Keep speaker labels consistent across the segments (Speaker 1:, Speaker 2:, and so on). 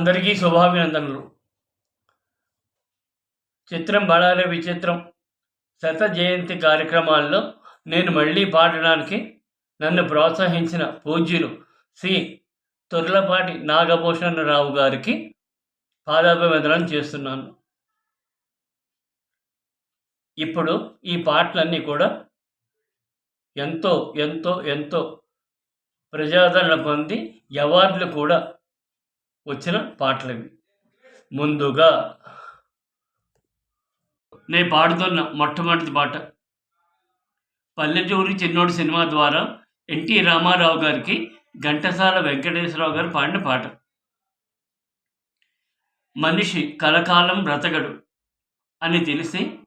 Speaker 1: అందరికీ శుభాభినందనలు. చిత్రం బడారే విచిత్రం. శత జయంతి కార్యక్రమాల్లో నేను మళ్ళీ పాడడానికి నన్ను ప్రోత్సహించిన పూజ్యులు సి. తొర్లపాటి నాగభూషణరావు గారికి పాదాభివందనం చేస్తున్నాను. ఇప్పుడు ఈ పాటలన్నీ కూడా ఎంతో ఎంతో ఎంతో ప్రజాదరణ పొంది అవార్డులు కూడా వచ్చిన పాటలవి. ముందుగా నేను పాడుతున్న మొట్టమొదటి పాట. పల్లెటూరి చిన్నోడు సినిమా ద్వారా ఎన్టీ రామారావు గారికి ఘంటసాల వెంకటేశ్వరరావు గారు పాడిన పాట. మనిషి కలకాలం బ్రతకడు అని తెలిసి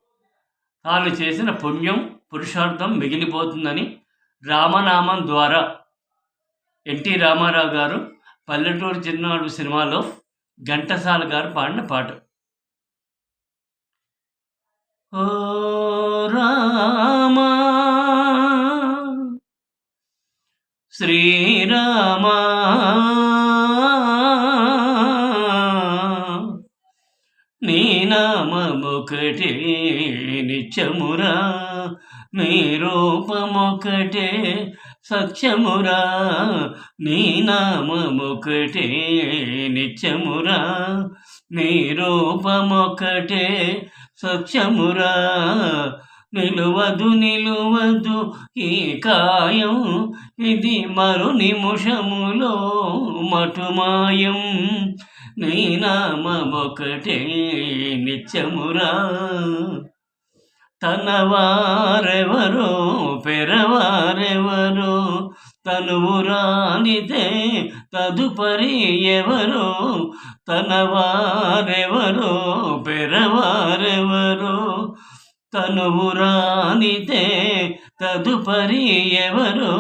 Speaker 1: తాను చేసిన పుణ్యం పురుషార్థం మిగిలిపోతుందని రామనామం ద్వారా ఎన్టీ రామారావు గారు పల్లెటూరు చిన్నాడు సినిమాలో ఘంటసాల గారు పాడిన పాట. ఓ రామా శ్రీరామా నీ నామమొకటే నిత్యమురా నీ రూపమొకటే సత్యమురా నీ నామమొకటే నిత్యమురా. నీ రూపమొకటే సత్యమురా. నిలువదు నిలువదు ఈ కాయం ఇది మరు నిముషములో మటుమాయం. నీ నామొకటే నిత్యమురా. తన వారెవరో పెరవారెవరో తనువు రానిదే తదుపరి ఎవరో తన వారెవరో పెరవారెవరో తనువు రానిదే తదుపరి ఎవరో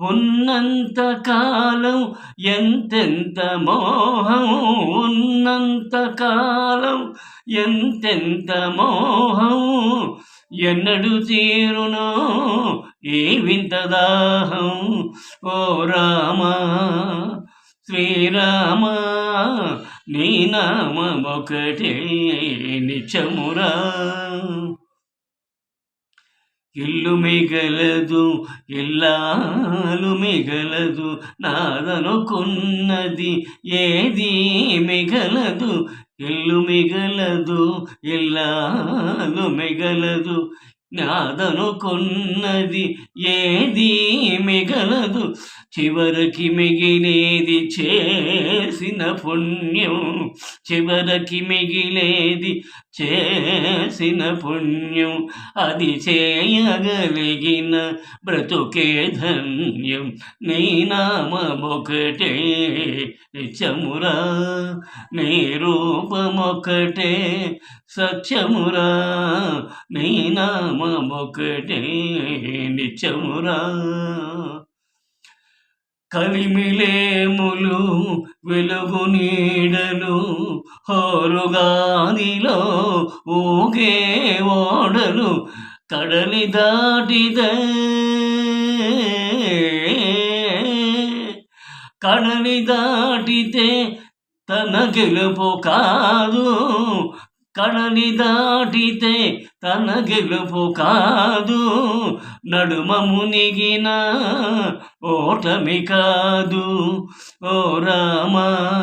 Speaker 1: ఉన్నంత కాలం ఎంతెంత మోహం ఉన్నంత కాలం ఎంతెంత మోహం ఎన్నడు తీరునో ఏ వింత దాహం. ఓ రామా శ్రీరామ నీ నామమొకటే నిచమురా ఇల్లు మిగలదు ఇల్లాలు మిగలదు నాదనుకున్నది ఏది మిగలదు? ఇల్లు మిగలదు ఇల్లాలు మిగలదు నాదనుకున్నది ఏది మిగలదు? చివరికి మిగిలేది చేసిన పుణ్యం. చివరికి మిగిలేది చేసిన పుణ్యం. అది చేయగలిగిన బ్రతుకే ధన్యం. నీ నామొకటే నిత్యమురా. నీ రూపమొకటే సత్యమురా. నీ నామొకటే నిత్యమురా. కలిమిలేములు వెలుగు నీడలు హోరుగానిలో ఊగే ఓడలు కడలి దాటిదే కడలి దాటితే తన గెలుపు కాదు కడలి దాటితే తన గెలుపు కాదు నడుమ మునిగిన ఓటమి కాదు ఓ రామా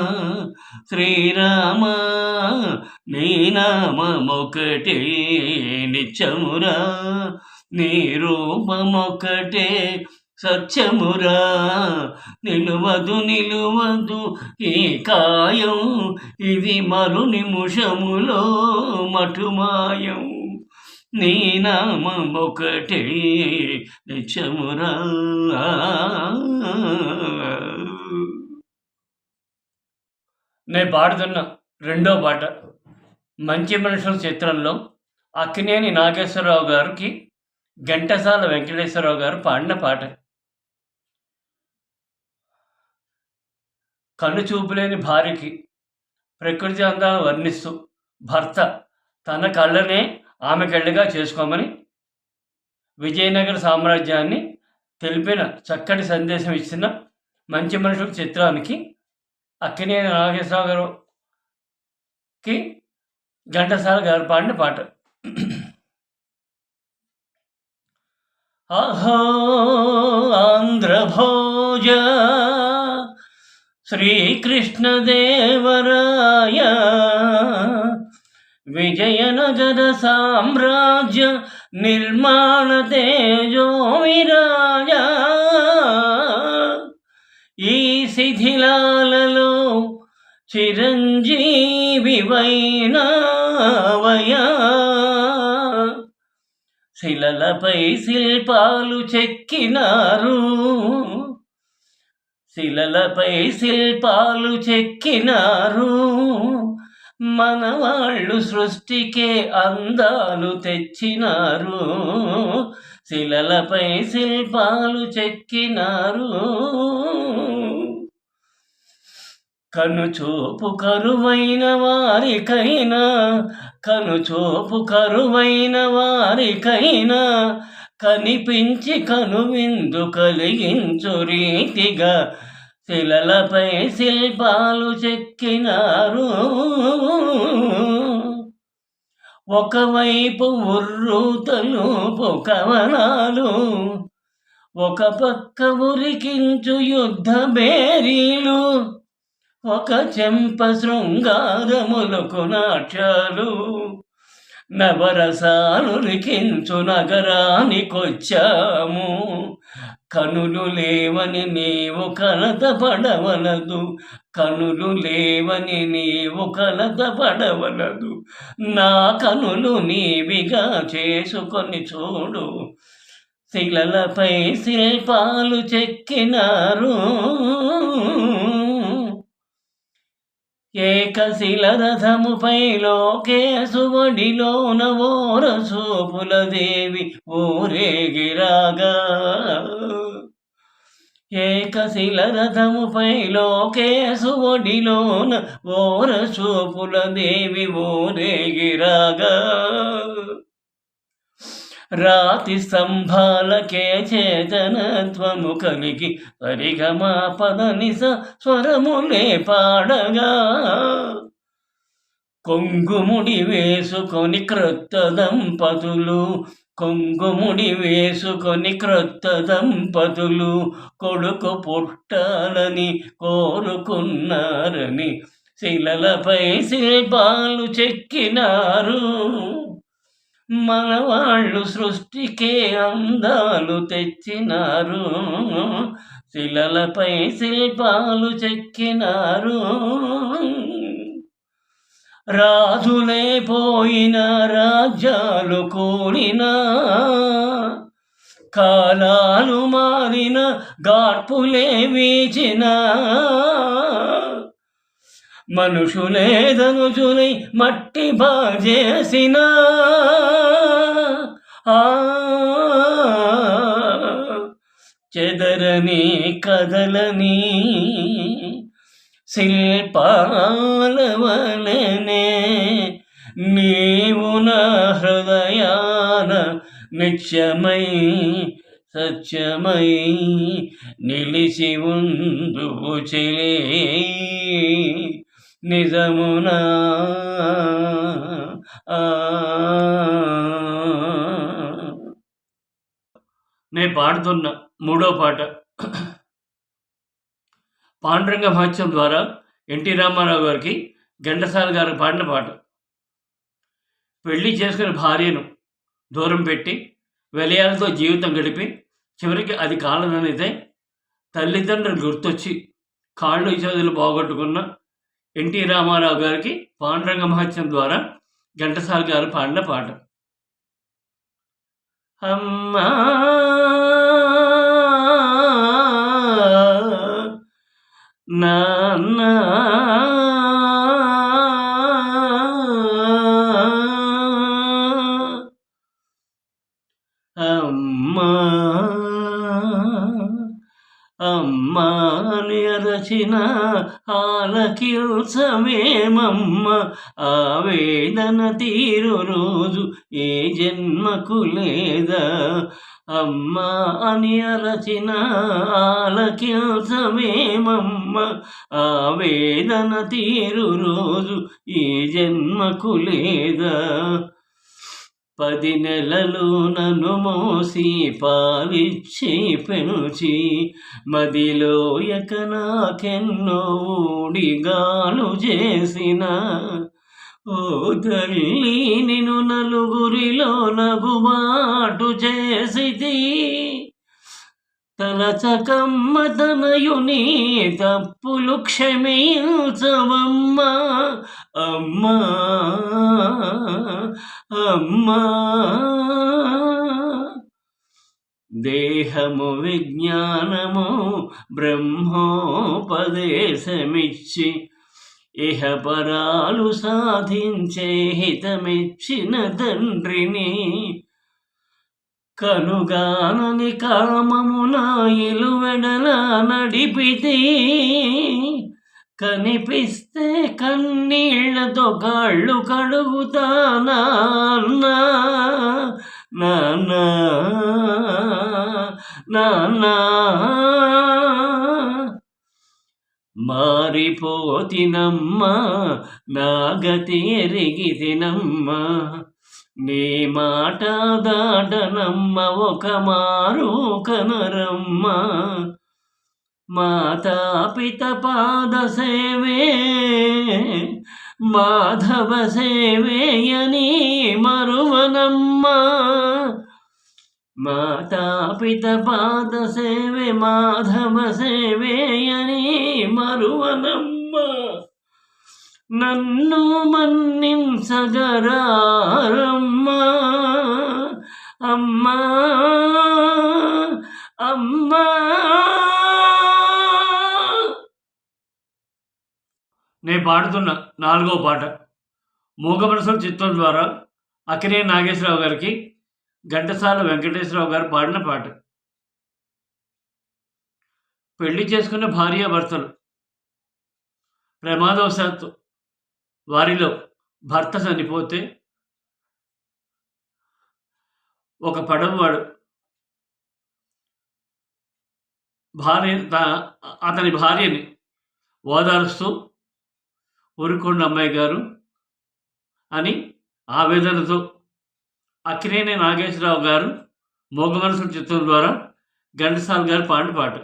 Speaker 1: శ్రీరామ నీ నామొకటే నిత్యమురా. నీ రూపమొకటే సత్యమురా. నిలువదు నిలువదు ఈ కాయం ఇది మరు నిముషములో మటుమాయం. నీ నామం ఒకటే నిత్యమురా. నేను పాడుతున్న రెండో పాట మంచి మనుషుల చిత్రంలో అక్కినేని నాగేశ్వరరావు గారికి ఘంటసాల వెంకటేశ్వరరావు గారు పాడిన పాట. కన్ను చూపులేని భార్యకి ప్రకృతి అందాలు వర్ణిస్తూ భర్త తన కళ్ళనే ఆమెకెళ్ళగా చేసుకోమని విజయనగర సామ్రాజ్యాన్ని తెలిపిన చక్కటి సందేశం ఇచ్చిన మంచి మనుషుల చిత్రానికి అక్కినేని నాగేశ్వరరావు గారుకి ఘంటసాల గారు పాడిన పాట. అహో ఆంధ్రభోజ శ్రీకృష్ణదేవరాయ విజయనగర సామ్రాజ్య నిర్మాణ తేజో విరాజ ఈ శిథిలాలలో చిరంజీవి వైనావయా శిలలపై శిల్పాలు చెక్కినారు. శిలలపై శిల్పాలు చెక్కినారు. మనవాళ్ళు సృష్టికే అందాలు తెచ్చినారు. శిలలపై శిల్పాలు చెక్కినారు. కనుచూపు కరువైన వారికైనా కనుచూపు కరువైన వారికైనా కనిపించి కనువిందు కలిగించు రీతిగా శిలలపై శిల్పాలు చెక్కినారు. ఒకవైపు ఉర్రూతలు కవనాలు ఒక పక్క ఉరికించు యుద్ధ బేరీలు ఒక చెంప శృంగారములకు నాట్యాలు నవరసాలు రికించు నగరానికొచ్చాము. కనులు లేవని నీవు కలత పడవలదు. కనులు లేవని నీవు కలత పడవలదు. నా కనులు నీవిగా చేసుకొని చూడు. శిలలపై శిల్పాలు చెక్కినారు. ఏకశిలరథముపై లోకేశువడిలోన ఓర సోపుల దేవి ఊరేగిరాగా. ఏకశిల రథముపై లోకేశువడిలోన ఓర చూపుల దేవి ఊరేగిరాగా. రాతి స్తంభాలకే చేతనత్వము కలిగి పరిగమా పదనిస స్వరములే పాడగా. కొంగుముడి వేసుకొని క్రొత్త దంపతులు కొంగుముడి వేసుకొని క్రొత్త దంపతులు కొడుకు పుట్టాలని కోరుకున్నారని శిలలపై శిల్పాలు చెక్కినారు. మనవాళ్ళు సృష్టికే అందాలు తెచ్చినారు. శిలలపై శిల్పాలు చెక్కినారు. రాజులే పోయిన రాజ్యాలు కూడినా కాలాలు మారిన గాడ్పులే వీచినా మనుషులే ధనుజులై మట్టి బాజేసిన. చెదరని కదలని శిల్పాలవలనే నీవు నా హృదయాన నిత్యమై సత్యమై నిలిచి ఉందు చెలే. నిజమునా? నేను పాడుతున్న మూడో పాట పాండురంగ మహత్యం ద్వారా ఎన్టీ రామారావు గారికి ఘంటసాల గారు పాడిన పాట. పెళ్ళి చేసుకున్న భార్యను దూరం పెట్టి విలయాలతో జీవితం గడిపి చివరికి అది కాలనైతే తల్లిదండ్రులు గుర్తొచ్చి కాళ్ళు చేతులు పోగొట్టుకున్న ఎన్టీ రామారావు గారికి పాండురంగ మహత్యం ద్వారా ఘంటసాల గారు పాడిన పాట. అమ్మా నాన్న అమ్మా అమ్మా అని అరచిన ఆలకిల్సమేమమ్మ ఆవేదన తీరు రోజు ఏ జన్మకు లేదా? అమ్మ అని అరచిన ఆలకిల్సమేమమ్మ ఆవేదన తీరు రోజు ఈ జన్మకు లేదా? పది నెలలు నన్ను మోసి పాలిచ్చి పెనుచి మదిలో ఎక నాకెన్నో ఊడిగాలు చేసిన ఓ తల్లి నేను నలుగురిలో నగుబాటు చేసితి. తలచకమ్మ తనయుని తప్పులు క్షమించవమ్మా. అమ్మా అమ్మా. దేహము విజ్ఞానము బ్రహ్మోపదేశమిచ్చి ఇహపరాలు సాధించే హితమిచ్చిన తండ్రిని కనుగానని కామమున ఇలువెడల నడిపితే కనిపిస్తే కన్నీళ్ళతో కాళ్ళు కడుగుతానా నాన్నా నాన్నా. మారిపోతినమ్మ నాగతి ఎరిగితినమ్మ. నీ మాట దాటనమ్మ ఒక మారు కనరమ్మ మాతాపిత పాద సేవే మాధవ సేవేయని మరువనమ్మ. మాతాపిత పాద సేవే మాధవ సేవేయని మరువనమ్మ నన్ను మన్నించగరారమ్మా అమ్మా అమ్మా నేను పాడుతున్న నాలుగో పాట మూగమనసం చిత్రం ద్వారా అక్కినే నాగేశ్వరరావు గారికి ఘంటసాల వెంకటేశ్వరరావు గారు పాడిన పాట. పెళ్ళి చేసుకున్న భార్యాభర్తలు ప్రమాదవశాత్తు వారిలో భర్త చనిపోతే ఒక పడవవాడు భార్య అతని భార్యని ఓదారుస్తూ ఊరుకొండ అమ్మాయి గారు అని ఆవేదనతో అక్కినేని నాగేశ్వరరావు గారు మోగమనసుల చిత్రం ద్వారా గంటసాల్ గారు పాడిన పాట.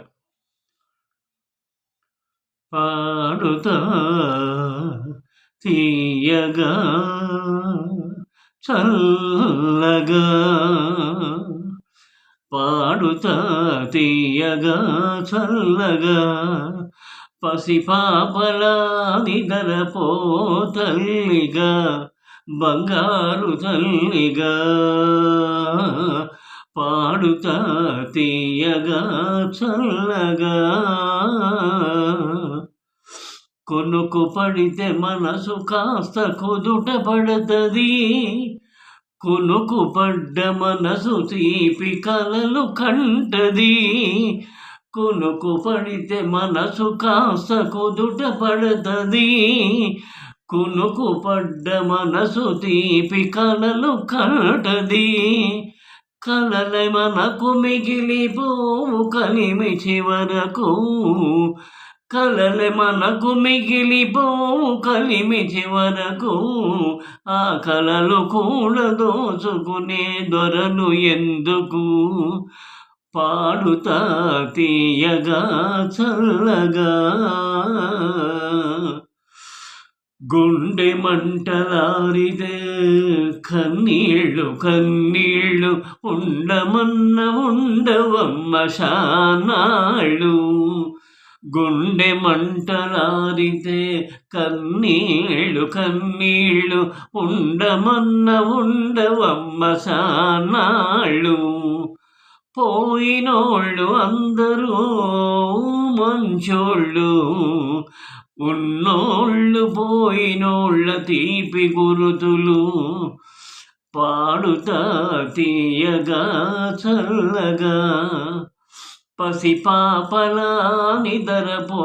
Speaker 1: పాడుతా తీయగా చల్లగా పాడుతా తీయగా చల్లగా పసిపాపలా నిదరపో తల్లిగా బంగారు తల్లిగా పాడుతా తీయగా చల్లగా. కొనుకు పడితే మనసు కాస్త కుదుట పడుతుంది. కొనుకు పడ్డ మనసు తీపి కలలు కంటది. కొనుకు పడితే మనసు కాస్త కుదుట పడుతుంది. కునుకు పడ్డ మనసు తీపి కలలు కంటది కలల మనకు మిగిలిపోవు కలిమి చివరకు. కలల మనకు మిగిలిపోవు కలిమి చివరకు. ఆ కలలు కూడా దోచుకునే దొరలు ఎందుకు? పాడుతా తీయగా చల్లగా. గుండె మంటలారిదే. కన్నీళ్ళు కన్నీళ్ళు ఉండమన్న ఉండవమ్మ శానాళ్ళు. గుండె మంటలారితే కన్నీళ్ళు కన్నీళ్ళు ఉండమన్న ఉండవమ్మ శానాళ్ళు. పోయినోళ్ళు అందరూ మంచోళ్ళు. ఉన్నోళ్ళు పోయినోళ్ళ తీపి గురుతులు పాడుతా తీయగా చల్లగా. పసిపాపలా నిదరపో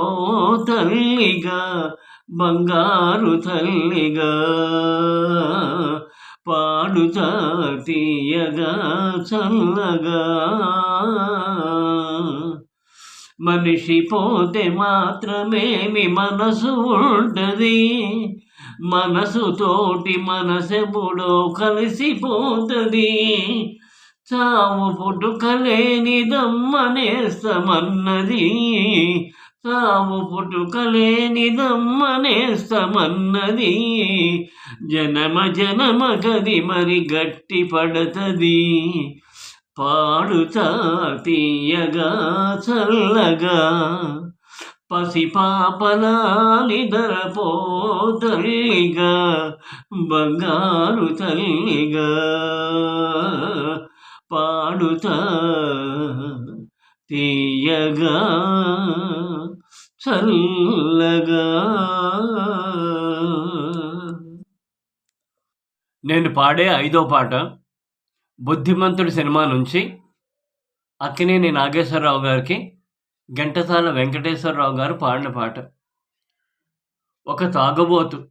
Speaker 1: తల్లిగా బంగారు తల్లిగా. పాడుతా తీయగా చల్లగా. మనిషి పోతే మాత్రమేమి మనసు ఉంటుంది. మనసుతోటి మనసెప్పుడో కలిసిపోతుంది. చావు పుట్టుకలేనిదమ్మనేస్తమన్నది. చావు పుట్టుకలేనిదమ్మనేస్తమన్నది. జనమ జనమ గది మరి గట్టి పడతది పాడుతా తీయగా చల్లగా పసిపాపలా నిదరపో తల్లిగా బంగారు తల్లిగా పాడుతా తీయగా చల్లగా. నేను పాడే ఐదో పాట బుద్ధిమంతుడి సినిమా నుంచి అక్కినేని నాగేశ్వరరావు గారికి ఘంటసాల వెంకటేశ్వరరావు గారు పాడిన పాట. ఒక తాగుబోతు.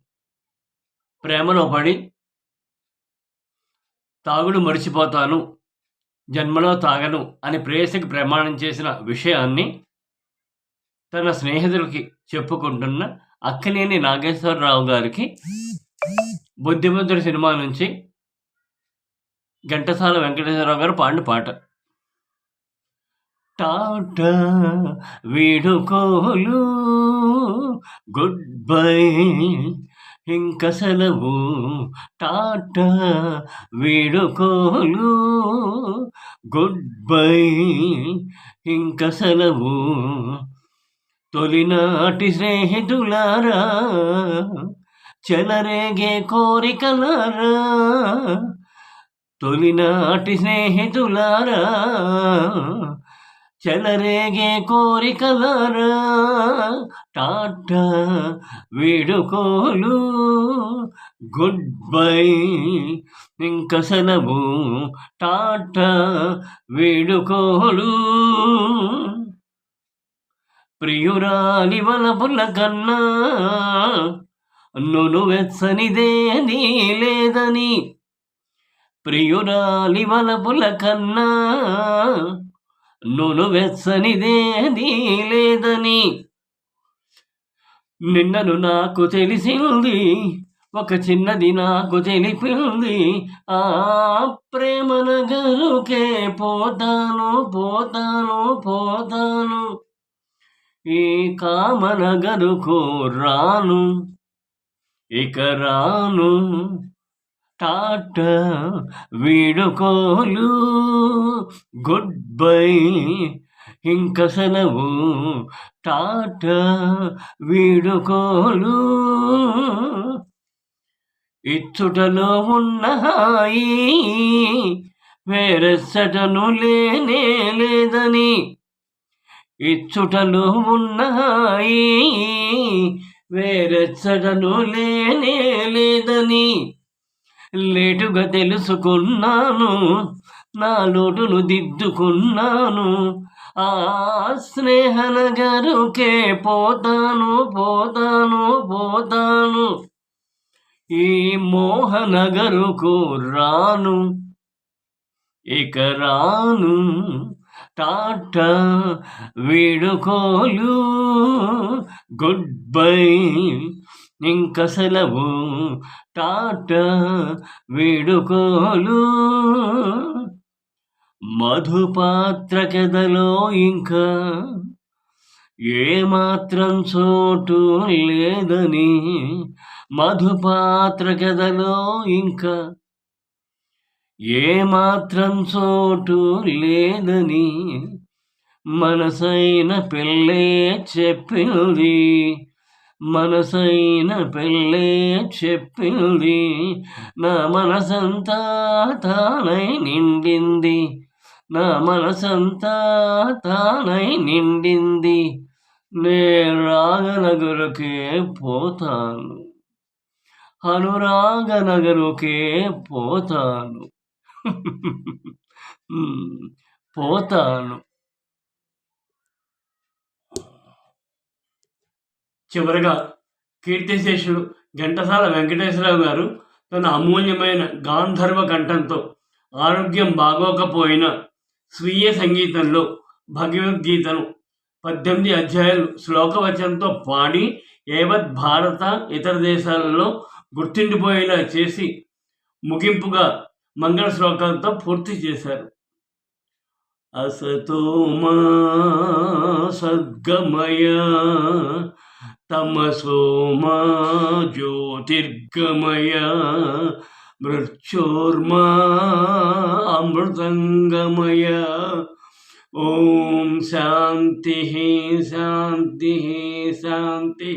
Speaker 1: ప్రేమలో పడి తాగుడు మరిచిపోతాను. జన్మలో తాగను అని ప్రేయసికి ప్రమాణం చేసిన విషయాన్ని తన స్నేహితులకి చెప్పుకుంటున్న అక్కినేని నాగేశ్వరరావు గారికి బుద్ధిమంతుడి సినిమా నుంచి ఘంటసాల వెంకటేశ్వరరావు గారు పాడిన పాట. టాట వీడుకోలు గుడ్ బై ఇంక సెలవు. టాట వీడుకోలు గుడ్ బై ఇంక సెలవు. తొలినాటి స్నేహితులారా చెలరేగే కోరికలారా తొలినాటి స్నేహితులారా చెలరేగే కోరికలారా టాటా వేడుకోలు గుడ్ బై ఇంక సెలవు టాటా వేడుకోలు. ప్రియురాలి వలపుల కన్నా నును వెచ్చనిదే నీ లేదని ప్రియురాలి వలపుల కన్నా నును వెచ్చనిదేది నీ లేదని. నిన్నను నాకు తెలిసింది ఒక చిన్నది నాకు తెలిపింది ఆ ప్రేమ నగరుకే పోతాను పోతాను పోతాను. ఈ కామనగరుకు రాను ఇక రాను. టాట వీడుకోలు. Good bye. ఇంక సెలవు. టాట వీడుకోలు. ఇచ్చుటలో ఉన్న హాయి. వేరెచ్చటను లేనే లేదని. ఇచ్చుటలో ఉన్న హాయి. వేరెచ్చటను లేనే లేదని. లేటుగా తెలుసుకున్నాను నా లోటును దిద్దుకున్నాను. ఆ స్నేహనగరుకే పోతాను పోతాను పోతాను. ఈ మోహనగరుకు రాను ఇక రాను. టాటా వీడుకోలు గుడ్ బై. ఇంక సెలవు టాటా వీడుకోలు. మధుపాత్ర కెదలో ఇంకా ఏమాత్రం చోటు లేదని. మధుపాత్ర కథలో ఇంకా ఏమాత్రం చోటు లేదని. మనసైన పెళ్ళే చెప్పింది. మనసైన పెళ్ళే చెప్పింది. నా మనసంతా తానై నిండింది. నా మనసంతా తానై నిండింది. నే రాగనగరుకే పోతాను. అనురాగనగరుకే పోతాను. పోతాను. చివరగా కీర్తిశేషుడు ఘంటసాల వెంకటేశ్వరరావు గారు తన అమూల్యమైన గాంధర్వ కంఠంతో ఆరోగ్యం బాగోకపోయినా స్వీయ సంగీతంలో భగవద్గీతను పద్దెనిమిది అధ్యాయాలు శ్లోకవచనంతో పాడి యావత్ భారత ఇతర దేశాలలో గుర్తుండిపోయేలా చేసి ముగింపుగా మంగళ శ్లోకాలతో పూర్తి చేశారు. అసతో మా సద్గమయ తమసోమా జ్యోతిర్గమయ మృత్యోర్మా అమృతంగమయ. ఓం శాంతి శాంతి శాంతి